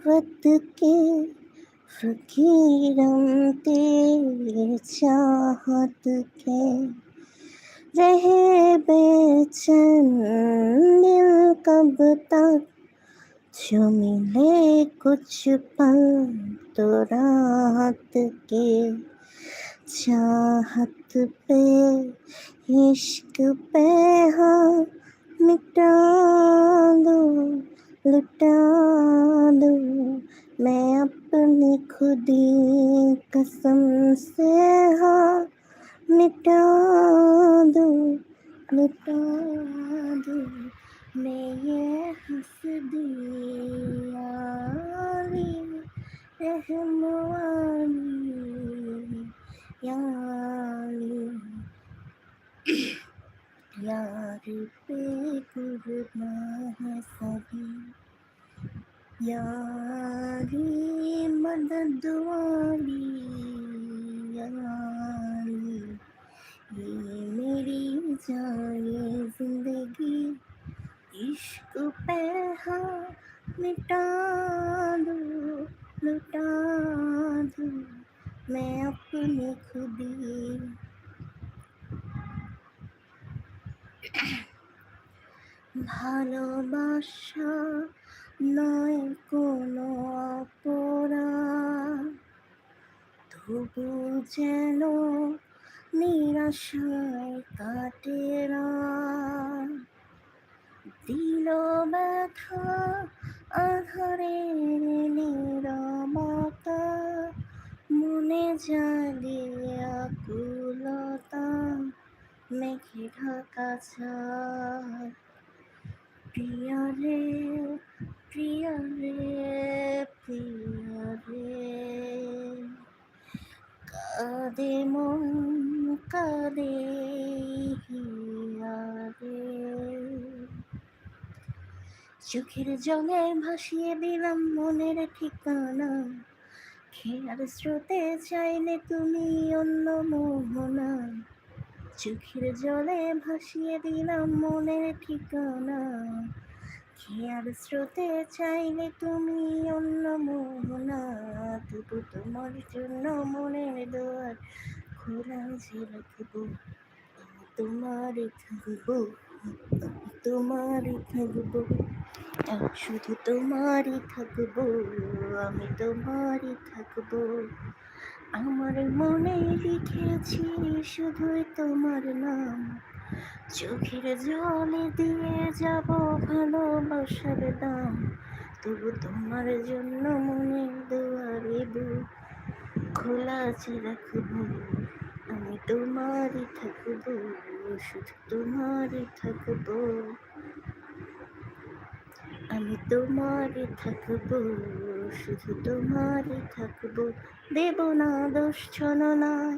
मोहब्बत के फकीरम तेरे चाहत के रहे बेचैन दिल कब तक जो मिले कुछ पल तो रात के चाहत पे इश्क पे हाँ मिटा दो लुटा खुदी कसम से हाँ मिटा दो लुटा दो। मैं ये हंस दिया रहमवानी यारी यार पे कुर्बान है सभी। यारी मदद वाली यारी ये मेरी जाए जिंदगी इश्क पे हाँ मिटा दो लुटा दो मैं अपनी खुदी ভালোবাসা নয় কোনো অপরাধ। তবু যেন নিরাশায় কাটে দিল ব্যথা আধারের নীরবতা মনে জাগিয়ে আকুলতা, মেঘে ঢাকা প্রিয় রে চোখের জলে ভাসিয়ে দিলাম মনের ঠিকানা। খেয়ার স্রোতে চাইলে তুমি অন্য মোহনা। চোখের জলে ভাসিয়ে দিলাম মনের ঠিকানা। খেয়ার স্রোতে চাইলে তুমি অন্য মোহনা। তবু তোমার জন্য দোয়ার খোলা যে রাখব, আমি তোমারই থাকব, আমি তোমারই থাকব। শুধু তোমারই থাকব, আমি তোমারই থাকব। আমার মনে লিখেছি শুধুই তোমার নাম। চোখের জলে দিয়ে যাব ভালোবাসার দাম। তবু তোমার জন্য মনে দুয়ারে বুক খোলা আছে রাখব। আমি তোমারই থাকব, শুধু তোমারই থাকব। আমি তোমারই থাকব, শুধু তোমারই থাকব। দেব না দোষ ছলনায়,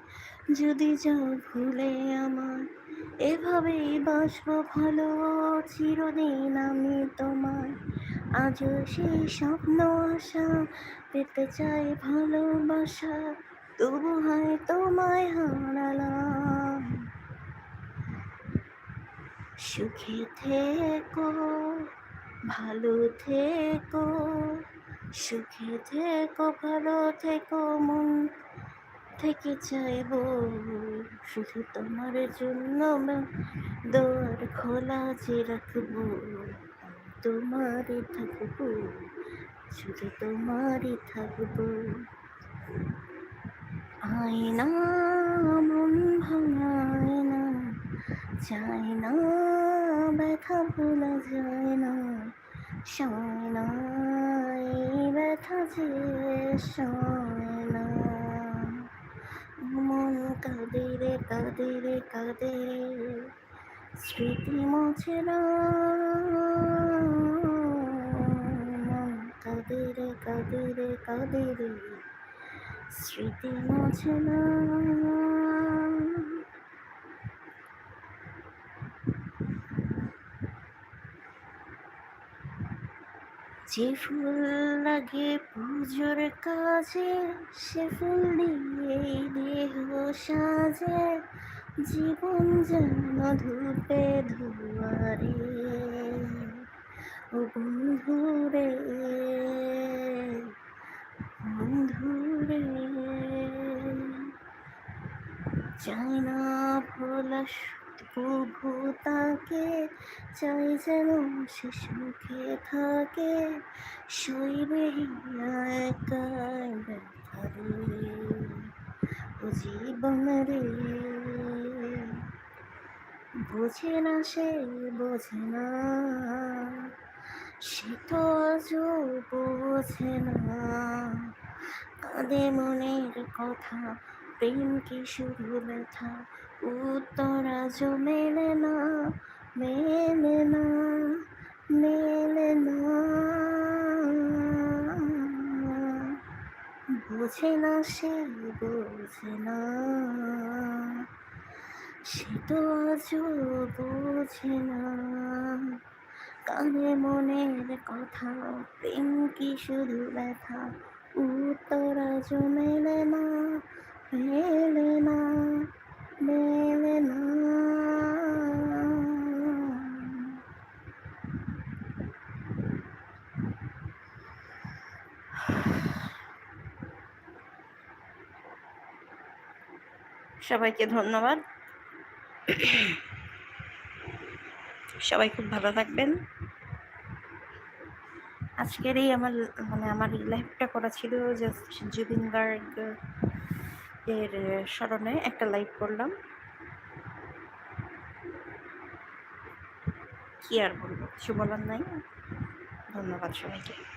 যদি যাও ভুলে আমার এভাবেই বাসবো ভালো চিরদিন আমি তোমার। আজও সেই স্বপ্ন আশা পেতে চাই ভালোবাসা, তবু হয় তোমায় হারালাম। সুখে থেকো, ভালো থেকো, সুখে থেকো, ভালো থেকো, মন থেকে চাইব। শুধু তোমার জন্য দোয়ার খোলা যে রাখব। তোমারই থাকব, শুধু তোমারই থাকব। আয়না মন ভাঙায় না চায় না ব্যথা ভোলা যায় না। সয় না ব্যথা যে সয় না মন কাঁদে রে কাঁদে। স্মৃতি মোছে না মন কাঁদে রে কাঁদে রে কাঁদে রে। স্মৃতি মোছে না যে ফুল লাগে পুজোর কাজে, সে ফুল দিয়ে দেহ সাজে। জীবন যেন ধূপে ধুয়ারে, ও বন্ধু রে বন্ধু রে চাই না ভোলা প্রভু তাকে, চাই যেন সে সুখে থাকে শৈবে একা ও জীবন রে। বোঝে না সে, বোঝে না। সে তো বোঝে না। কাঁদে মনের কথা, প্রেম কি শুধু ব্যথা? উত্তর আজও মেলে না মেলে না মেলে না। বোঝে না সে, বোঝে না। সে তো আজও বোঝে না। কানে মনের কথা প্রেম কি শুধু ব্যথা। উত্তর আজও মেলে না মেলে না মেলে না। সবাইকে ধন্যবাদ। সবাই খুব ভালো থাকবেন। আজকের এই আমার মানে আমার লাইভটা করা ছিল জাস্ট জুবিন গার্গ এর স্মরণে একটা লাইভ করলাম। কি আর বলব, কিছু বলার নাই। ধন্যবাদ সবাইকে।